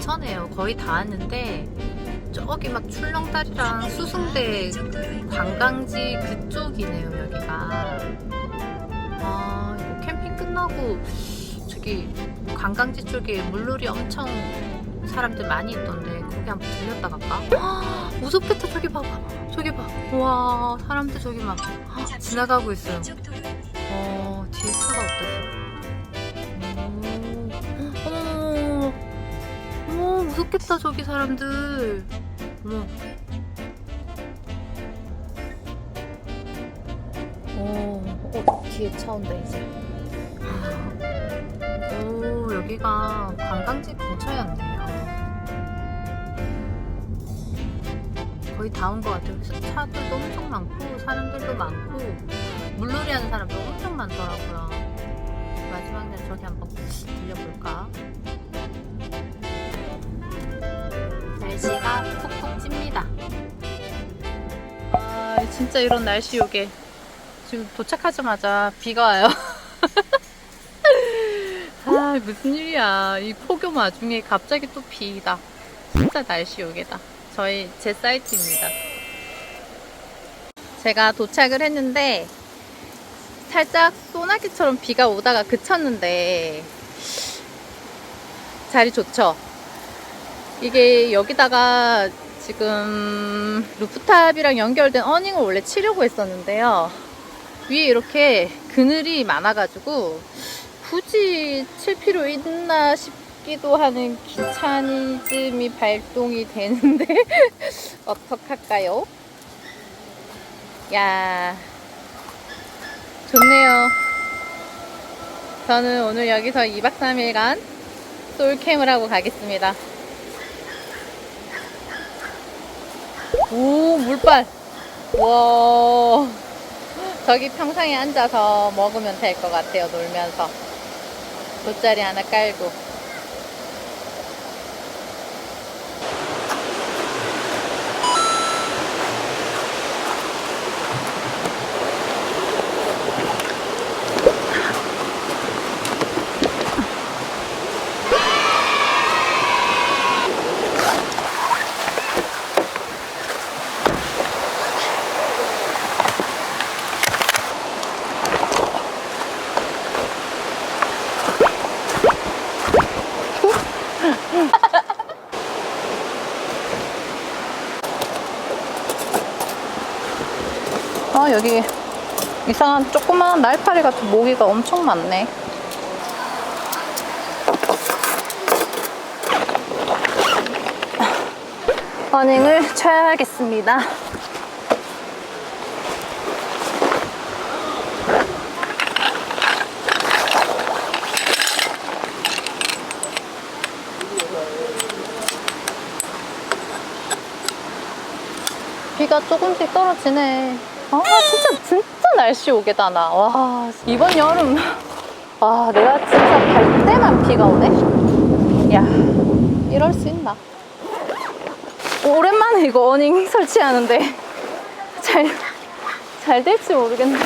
근처네요. 거의 다 왔는데 저기 막 출렁다리랑 수승대 관광지 그쪽이네요 여기가. 아 이거 캠핑 끝나고 저기 관광지 쪽에 물놀이 엄청 사람들 많이 있던데 거기 한번 들렸다 갈까? 아, 무섭겠다 저기 봐봐 저기 봐와 사람들 저기 막 아, 지나가고 있어요. 어 뒤에 차가 어땠 어머, 무섭겠다 저기 사람들. 어머. 어, 어, 뒤에 차 온다 이제. 오, 여기가 관광지 근처였네요. 거의 다 온 것 같아요. 그래서 차들도 엄청 많고 사람들도 많고 물놀이 하는 사람도 엄청 많더라고요. 마지막 날 저기 한번 들려볼까? 날씨가 푹푹 찝니다. 아, 진짜 이런 날씨 요게. 지금 도착하자마자 비가 와요. 아, 무슨 일이야. 이 폭염 와중에 갑자기 또 비다. 진짜 날씨 요게다. 저희 제 사이트입니다. 제가 도착을 했는데 살짝 소나기처럼 비가 오다가 그쳤는데 자리 좋죠? 이게 여기다가 지금 루프탑이랑 연결된 어닝을 원래 치려고 했었는데요. 위에 이렇게 그늘이 많아가지고 굳이 칠 필요 있나 싶기도 하는 귀차니즘이 발동이 되는데 어떡할까요? 야 좋네요. 저는 오늘 여기서 2박 3일간 솔캠을 하고 가겠습니다. 오, 물빨. 와. 저기 평상에 앉아서 먹으면 될 것 같아요, 놀면서. 돗자리 하나 깔고. 아, 여기 이상한 조그마한 날파리 같은 모기가 엄청 많네. 러닝을 쳐야겠습니다. 비가 조금씩 떨어지네. 아, 진짜, 진짜 날씨 오게다, 나. 와, 이번 여름. 와, 내가 진짜 갈 때만 비가 오네? 야, 이럴 수 있나? 오랜만에 이거 어닝 설치하는데 잘, 잘 될지 모르겠네.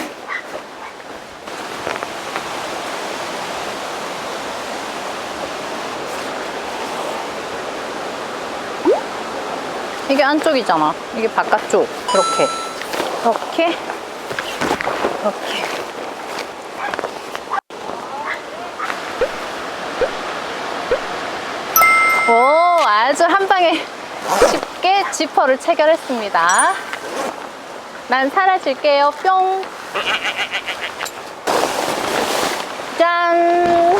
이게 안쪽이잖아. 이게 바깥쪽. 이렇게. 이렇게. 이렇게. 오, 아주 한 방에 쉽게 지퍼를 체결했습니다. 난 사라질게요. 뿅. 짠.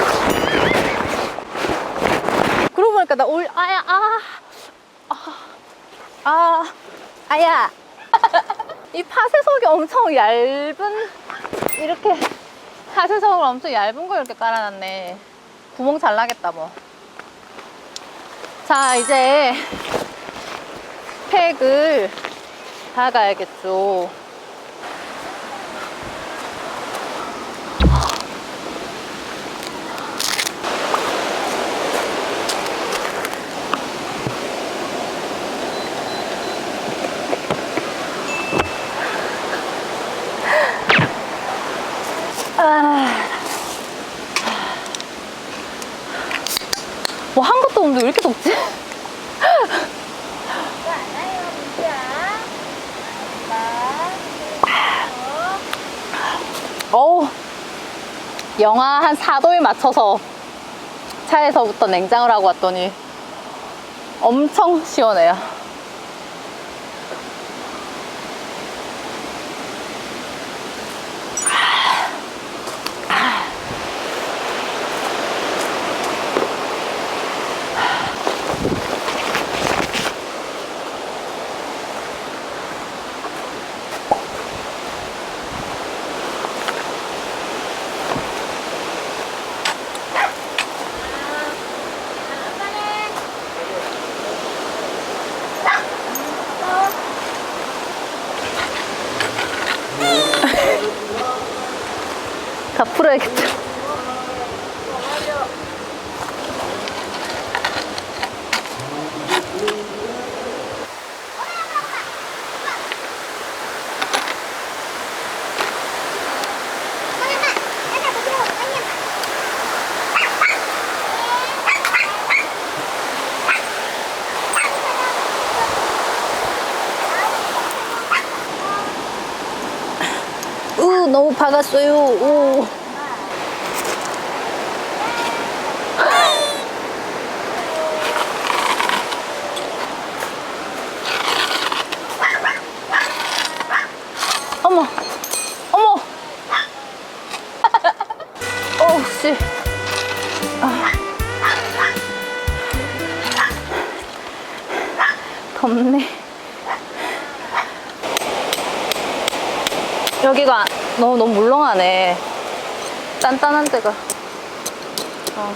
그러고 보니까 나 올, 아야, 아. 아, 아야. 이 파쇄석이 엄청 얇은, 이렇게 하세석을 엄청 얇은 걸 이렇게 깔아놨네. 구멍 잘 나겠다, 뭐. 자, 이제 팩을 박아야겠죠. 아. 뭐 한 것도 없는데 왜 이렇게 덥지? 어우, 영하 한 4도에 맞춰서 차에서부터 냉장을 하고 왔더니 엄청 시원해요. 다 풀어야겠다. 으, 너무 박았어요. 오. 어머, 어머. 어우, 씨. 아. 덥네. 여기가 너무, 너무 물렁하네. 단단한 데가. 어.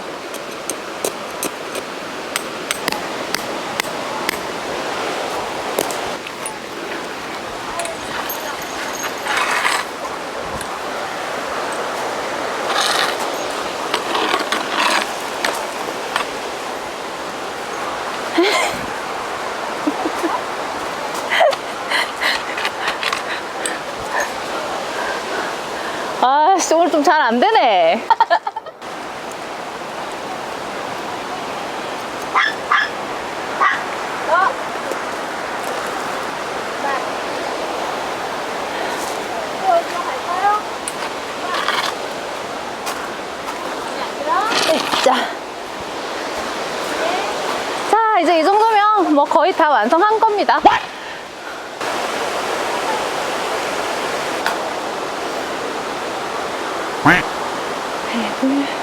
아씨, 오늘 좀 잘 안 되네. 자. 자, 이제 이 정도면 뭐 거의 다 완성한 겁니다. ね。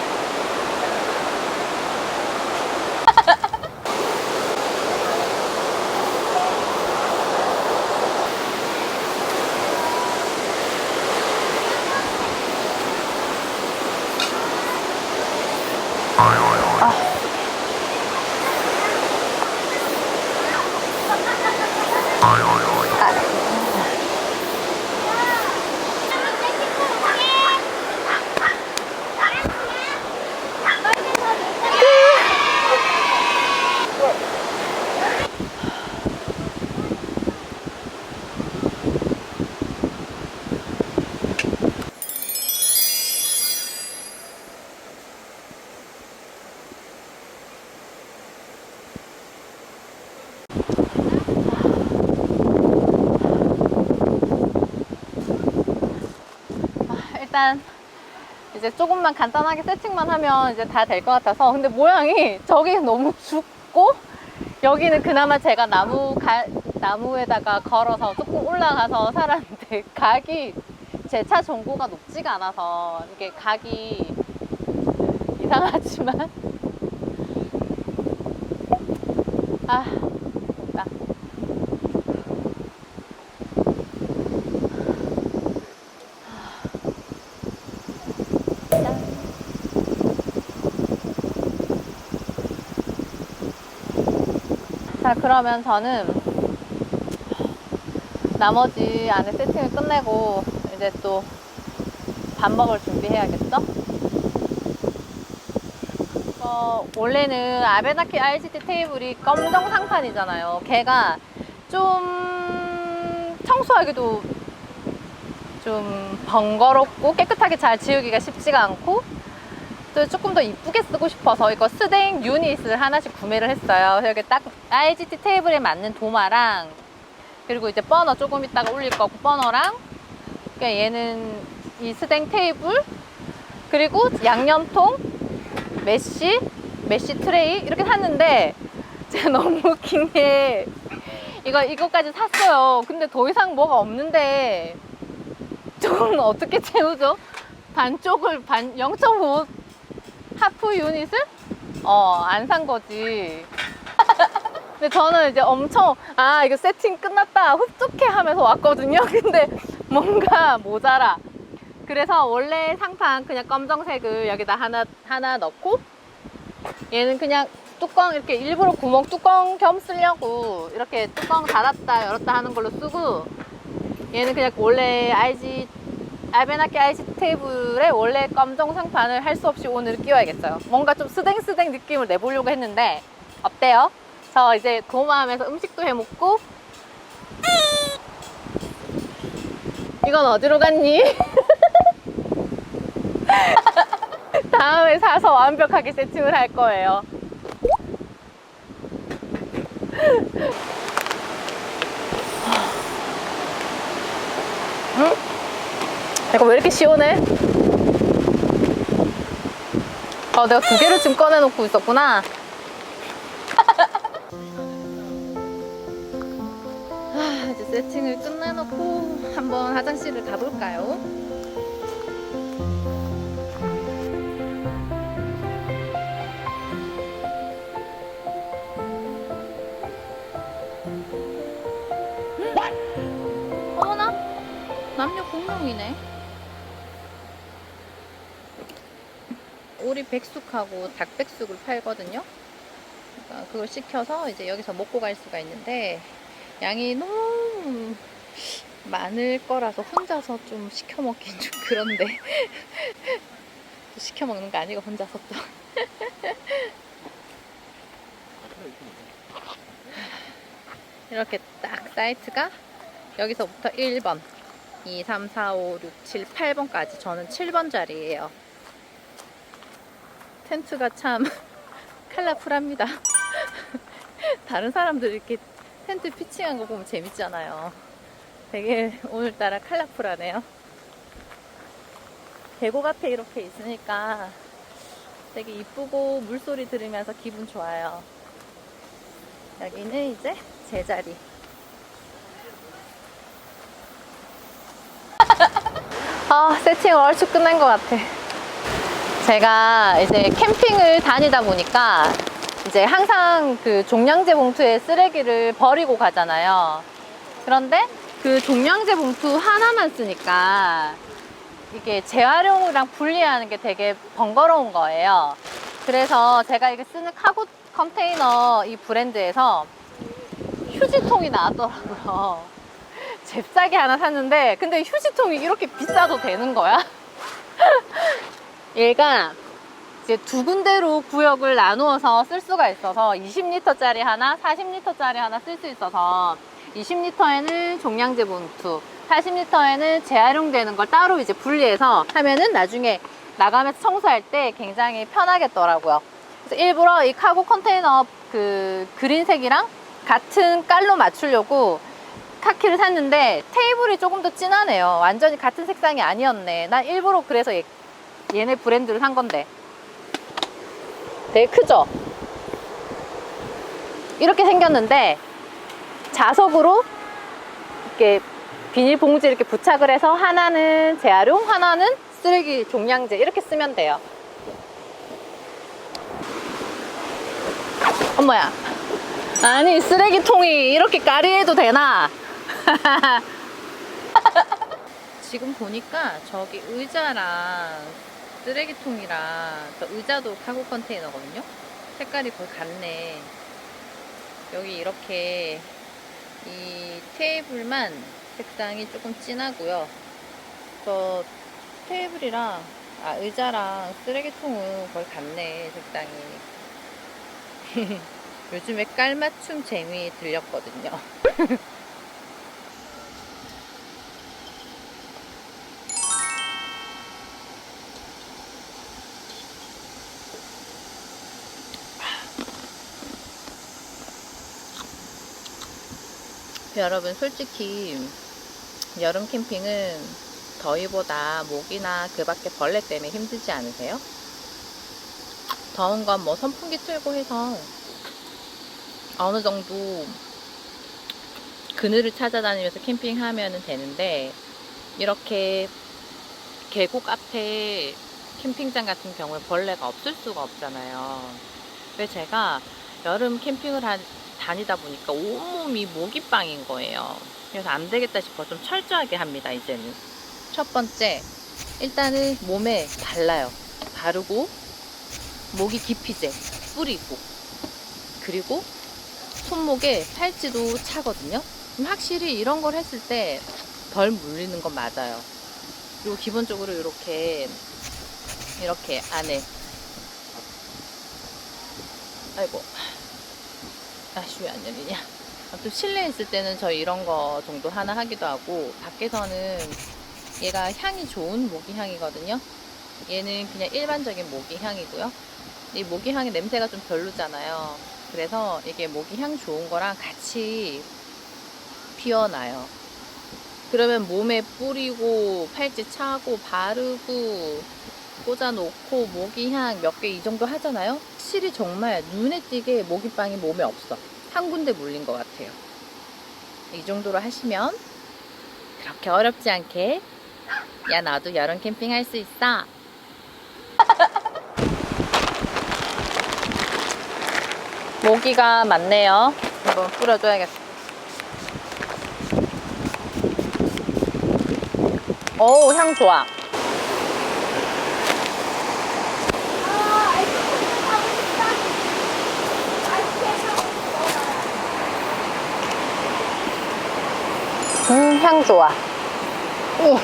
일단 이제 조금만 간단하게 세팅만 하면 이제 다 될 것 같아서. 근데 모양이 저기 너무 좁고 여기는 그나마 제가 나무 가, 나무에다가 걸어서 조금 올라가서 살았는데 각이 제 차 전고가 높지가 않아서 이게 각이 이상하지만. 아 자, 그러면 저는 나머지 안에 세팅을 끝내고 이제 또 밥 먹을 준비해야겠어? 어, 원래는 아베나키 ICT 테이블이 검정 상판이잖아요. 걔가 좀 청소하기도 좀 번거롭고 깨끗하게 잘 지우기가 쉽지가 않고 또 조금 더 이쁘게 쓰고 싶어서 이거 스댕 유닛을 하나씩 구매를 했어요. 그래서 이렇게 딱 IGT 테이블에 맞는 도마랑 그리고 이제 버너 조금 있다가 올릴 거고 버너랑 그러니까 얘는 이 스댕 테이블 그리고 양념통 메쉬 메쉬 트레이 이렇게 샀는데 제가 너무 웃긴 게 이거 이거까지 샀어요. 근데 더 이상 뭐가 없는데 좀 어떻게 채우죠? 반쪽을 반 0.5 하프 유닛을 어 안 산 거지. 근데 저는 이제 엄청 아 이거 세팅 끝났다 흡족해 하면서 왔거든요. 근데 뭔가 모자라. 그래서 원래 상판 그냥 검정색을 여기다 하나 하나 넣고 얘는 그냥 뚜껑 이렇게 일부러 구멍 뚜껑 겸 쓰려고 이렇게 뚜껑 닫았다 열었다 하는 걸로 쓰고 얘는 그냥 원래 IG 아베나키 IG 테이블에 원래 검정 상판을 할 수 없이 오늘 끼워야겠어요. 뭔가 좀 스댕스댕 느낌을 내보려고 했는데 어때요? 저 이제 도마하면서 음식도 해 먹고 이건 어디로 갔니? 다음에 사서 완벽하게 세팅을 할 거예요. 응? 이거 왜 이렇게 시원해? 어, 내가 두 개를 지금 꺼내놓고 있었구나. 아, 이제 세팅을 끝내놓고 한번 화장실을 가볼까요? 어머나 남녀 공용이네 오리 백숙하고 닭 백숙을 팔거든요 그러니까 그걸 시켜서 이제 여기서 먹고 갈 수가 있는데 양이 너무 많을 거라서 혼자서 좀 시켜 먹긴 좀 그런데 시켜 먹는 거 아니고 혼자서 또 이렇게 딱 사이트가 여기서부터 1번, 2, 3, 4, 5, 6, 7, 8번까지 저는 7번 자리예요. 텐트가 참 컬러풀합니다. 다른 사람들 이렇게 텐트 피칭한 거 보면 재밌잖아요. 되게 오늘따라 컬러풀하네요. 계곡 앞에 이렇게 있으니까 되게 이쁘고 물소리 들으면서 기분 좋아요. 여기는 이제 제 자리. 아, 세팅을 얼추 끝낸 것 같아. 제가 이제 캠핑을 다니다 보니까 이제 항상 그 종량제 봉투에 쓰레기를 버리고 가잖아요. 그런데 그 종량제 봉투 하나만 쓰니까 이게 재활용이랑 분리하는 게 되게 번거로운 거예요. 그래서 제가 이게 쓰는 카고 컨테이너 이 브랜드에서 휴지통이 나왔더라고요. 잽싸게 하나 샀는데 근데 휴지통이 이렇게 비싸도 되는 거야? 얘가 이제 두 군데로 구역을 나누어서 쓸 수가 있어서 20리터짜리 하나, 40리터짜리 하나 쓸 수 있어서 20리터에는 종량제 봉투, 40리터에는 재활용되는 걸 따로 이제 분리해서 하면은 나중에 나가면서 청소할 때 굉장히 편하겠더라고요. 그래서 일부러 이 카고 컨테이너 그 그린색이랑 같은 깔로 맞추려고 카키를 샀는데 테이블이 조금 더 진하네요. 완전히 같은 색상이 아니었네. 난 일부러 그래서 얘, 얘네 브랜드를 산 건데. 되게 크죠? 이렇게 생겼는데 자석으로 이렇게 비닐봉지 이렇게 부착을 해서 하나는 재활용, 하나는 쓰레기 종량제 이렇게 쓰면 돼요. 어머야. 아니 쓰레기통이 이렇게 까리해도 되나? 지금 보니까 저기 의자랑 쓰레기통이랑 저 의자도 카고 컨테이너거든요. 색깔이 거의 같네. 여기 이렇게 이 테이블만 색상이 조금 진하고요. 저 테이블이랑 아, 의자랑 쓰레기통은 거의 같네 색상이. 요즘에 깔맞춤 재미 들렸거든요. 여러분 솔직히 여름 캠핑은 더위보다 모기나 그 밖에 벌레 때문에 힘들지 않으세요? 더운 건 뭐 선풍기 틀고 해서 어느 정도 그늘을 찾아다니면서 캠핑하면 되는데 이렇게 계곡 앞에 캠핑장 같은 경우에 벌레가 없을 수가 없잖아요. 근데 제가 여름 캠핑을 한- 다니다 보니까 온몸이 모기빵인 거예요. 그래서 안 되겠다 싶어 좀 철저하게 합니다, 이제는. 첫 번째, 일단은 몸에 발라요. 바르고, 모기 기피제 뿌리고, 그리고 손목에 팔찌도 차거든요. 확실히 이런 걸 했을 때 덜 물리는 건 맞아요. 그리고 기본적으로 이렇게, 이렇게 안에, 아이고, 아씨 왜안 열리냐. 또 실내에 있을 때는 저 이런 거 정도 하나 하기도 하고, 밖에서는 얘가 향이 좋은 모기 향이거든요. 얘는 그냥 일반적인 모기 향이고요. 이 모기 향의 냄새가 좀 별로잖아요. 그래서 이게 모기 향 좋은 거랑 같이 피워놔요. 그러면 몸에 뿌리고 팔찌 차고 바르고 꽂아놓고 모기 향 몇 개 이 정도 하잖아요. 확실히 정말 눈에 띄게 모기빵이 몸에 없어. 한 군데 물린 것 같아요. 이 정도로 하시면 그렇게 어렵지 않게 야 나도 여름 캠핑 할 수 있어. 모기가 많네요. 한번 뿌려줘야겠어. 오, 향 좋아. 음, 향 좋아. 이.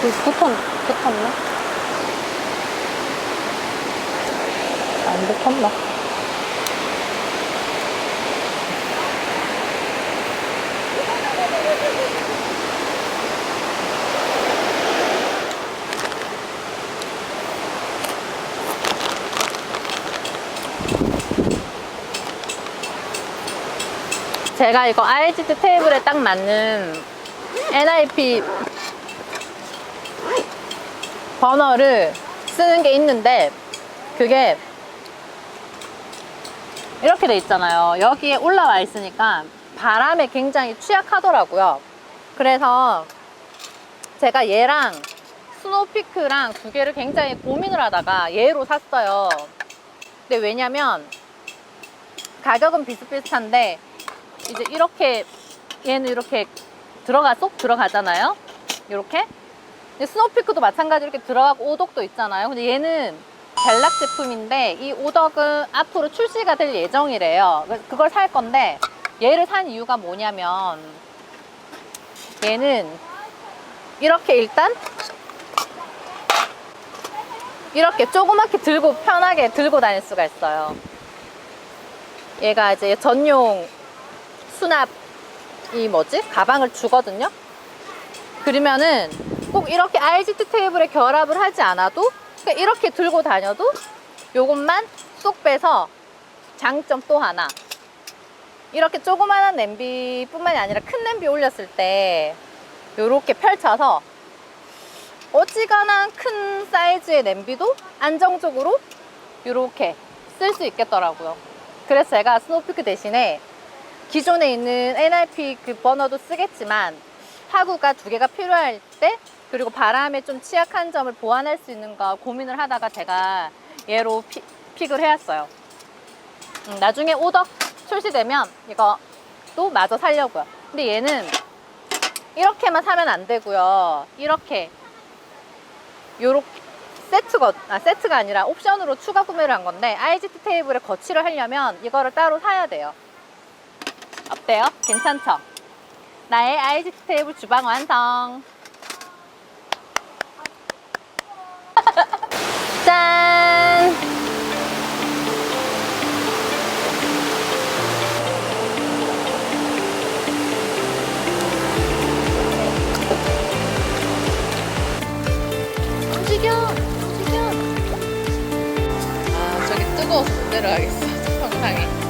그 붙었, 붙었나? 안 붙었나? 제가 이거 IGT 테이블에 딱 맞는 NIP 버너를 쓰는 게 있는데 그게 이렇게 돼 있잖아요. 여기에 올라와 있으니까 바람에 굉장히 취약하더라고요. 그래서 제가 얘랑 스노우피크랑 두 개를 굉장히 고민을 하다가 얘로 샀어요. 근데 왜냐면 가격은 비슷비슷한데 이제 이렇게 얘는 이렇게 들어가 쏙 들어가잖아요. 이렇게. 근데 스노우피크도 마찬가지로 이렇게 들어가고 오덕도 있잖아요. 근데 얘는 벨락 제품인데 이 오덕은 앞으로 출시가 될 예정이래요. 그걸 살 건데 얘를 산 이유가 뭐냐면 얘는 이렇게 일단 이렇게 조그맣게 들고 편하게 들고 다닐 수가 있어요. 얘가 이제 전용 수납 이 뭐지? 가방을 주거든요. 그러면은 꼭 이렇게 RGT 테이블에 결합을 하지 않아도 그냥 이렇게 들고 다녀도 요것만 쏙 빼서 장점 또 하나 이렇게 조그마한 냄비뿐만이 아니라 큰 냄비 올렸을 때 요렇게 펼쳐서 어지간한 큰 사이즈의 냄비도 안정적으로 이렇게 쓸 수 있겠더라고요. 그래서 제가 스노우피크 대신에 기존에 있는 NRP 그 버너도 쓰겠지만 하구가 두 개가 필요할 때 그리고 바람에 좀 취약한 점을 보완할 수 있는 거 고민을 하다가 제가 얘로 피, 픽을 해왔어요. 음, 나중에 오덕 출시되면 이거 또 마저 살려고요. 근데 얘는 이렇게만 사면 안 되고요. 이렇게 요렇게 세트가 아 세트가 아니라 옵션으로 추가 구매를 한 건데 IGT 테이블에 거치를 하려면 이거를 따로 사야 돼요. 어때요? 괜찮죠? 나의 IGT 테이블 주방 완성. 짠! 움직여! 움직여! 아, 저기 뜨거워서 못 내려가겠어. 평상에.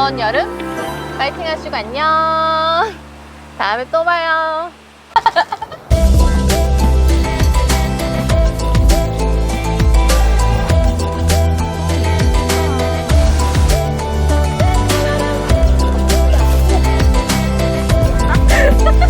어떤 여름? 파이팅 하시고 안녕. 다음에 또 봐요.